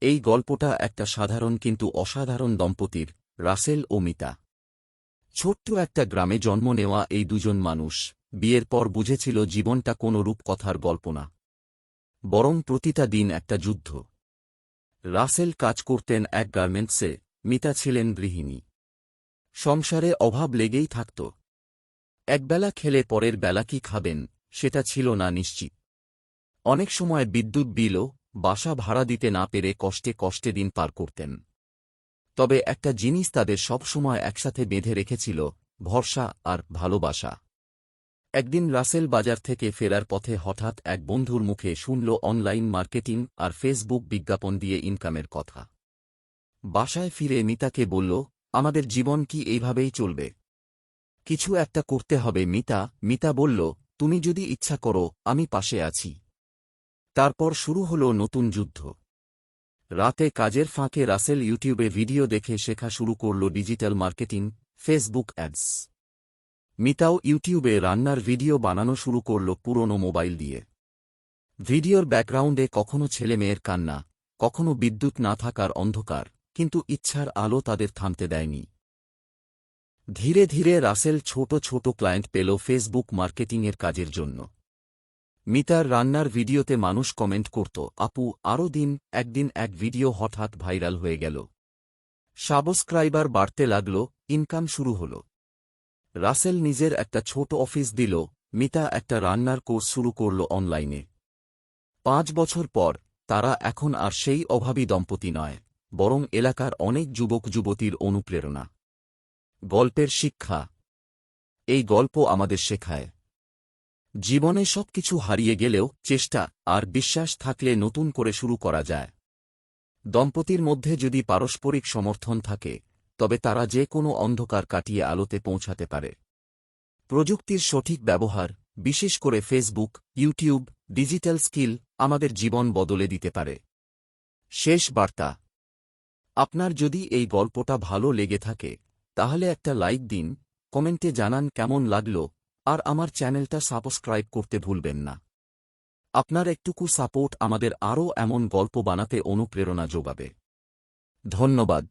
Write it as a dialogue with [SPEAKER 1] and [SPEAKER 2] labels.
[SPEAKER 1] এই গল্পটা একটা সাধারণ কিন্তু অসাধারণ দম্পতির, রাসেল ও মিতা। ছোট্ট একটা গ্রামে জন্ম নেওয়া এই দুজন মানুষ, বিয়ের পর বুঝেছিল জীবনটা কোনো রূপকথার গল্প না। বরং প্রতিটা দিন একটা যুদ্ধ। রাসেল কাজ করতেন এক গার্মেন্টসে, মিতা ছিলেন গৃহিণী। সংসারে অভাব লেগেই থাকত। একবেলা খেলে পরের বেলা কি খাবেন, সেটা ছিল না নিশ্চিত। অনেক সময় বিদ্যুৎ বিলও বাসা ভাড়া দিতে না পেরে কষ্টে কষ্টে দিন পার করতেন। তবে একটা জিনিস তাদের সবসময় একসাথে বেঁধে রেখেছিল, ভরসা আর ভালোবাসা। একদিন রাসেল বাজার থেকে ফেরার পথে হঠাৎ এক বন্ধুর মুখে শুনল অনলাইন মার্কেটিং আর ফেসবুক বিজ্ঞাপন দিয়ে ইনকামের কথা। বাসায় ফিরে মিতাকে বলল, আমাদের জীবন কি এইভাবেই চলবে? কিছু একটা করতে হবে মিতা মিতা বলল, তুমি যদি ইচ্ছা করো, আমি পাশে আছি। তারপর শুরু হল নতুন যুদ্ধ। রাতে কাজের ফাঁকে রাসেল ইউটিউবে ভিডিও দেখে শেখা শুরু করল ডিজিটাল মার্কেটিং, ফেসবুক অ্যাডস। মিতাও ইউটিউবে রান্নার ভিডিও বানানো শুরু করল পুরনো মোবাইল দিয়ে। ভিডিওর ব্যাকগ্রাউন্ডে কখনো ছেলে মেয়ের কান্না, কখনো বিদ্যুৎ না থাকার অন্ধকার, কিন্তু ইচ্ছার আলো তাদের থামতে দেয়নি। ধীরে ধীরে রাসেল ছোট ছোট ক্লায়েন্ট পেল ফেসবুক মার্কেটিংয়ের কাজের জন্য। মিতার রান্নার ভিডিওতে মানুষ কমেন্ট করত, আপু আরও দিন, একদিন এক ভিডিও হঠাৎ ভাইরাল হয়ে গেল। সাবস্ক্রাইবার বাড়তে লাগল, ইনকাম শুরু হল। রাসেল নিজের একটা ছোট অফিস দিল, মিতা একটা রান্নার কোর্স শুরু করল অনলাইনে। পাঁচ বছর পর, তারা এখন আর সেই অভাবী দম্পতি নয়, বরং এলাকার অনেক যুবক যুবতীর অনুপ্রেরণা। গল্পের শিক্ষা। এই গল্প আমাদের শেখায়। জীবনে সবকিছু হারিয়ে গেলেও চেষ্টা আর বিশ্বাস থাকলে নতুন করে শুরু করা যায়। দম্পতির মধ্যে যদি পারস্পরিক সমর্থন থাকে, তবে তারা যে কোনো অন্ধকার কাটিয়ে আলোতে পৌঁছাতে পারে। প্রযুক্তির সঠিক ব্যবহার, বিশেষ করে ফেসবুক, ইউটিউব, ডিজিটাল স্কিল, আমাদের জীবন বদলে দিতে পারে। শেষ বার্তা। আপনার যদি এই গল্পটা ভালো লেগে থাকে, তাহলে একটা লাইক দিন, কমেন্টে জানান কেমন লাগল আর আমার চ্যানেলটা সাবস্ক্রাইব করতে ভুলবেন না। আপনার একটুকু সাপোর্ট আমাদের আরও এমন গল্প বানাতে অনুপ্রেরণা যোগাবে। ধন্যবাদ।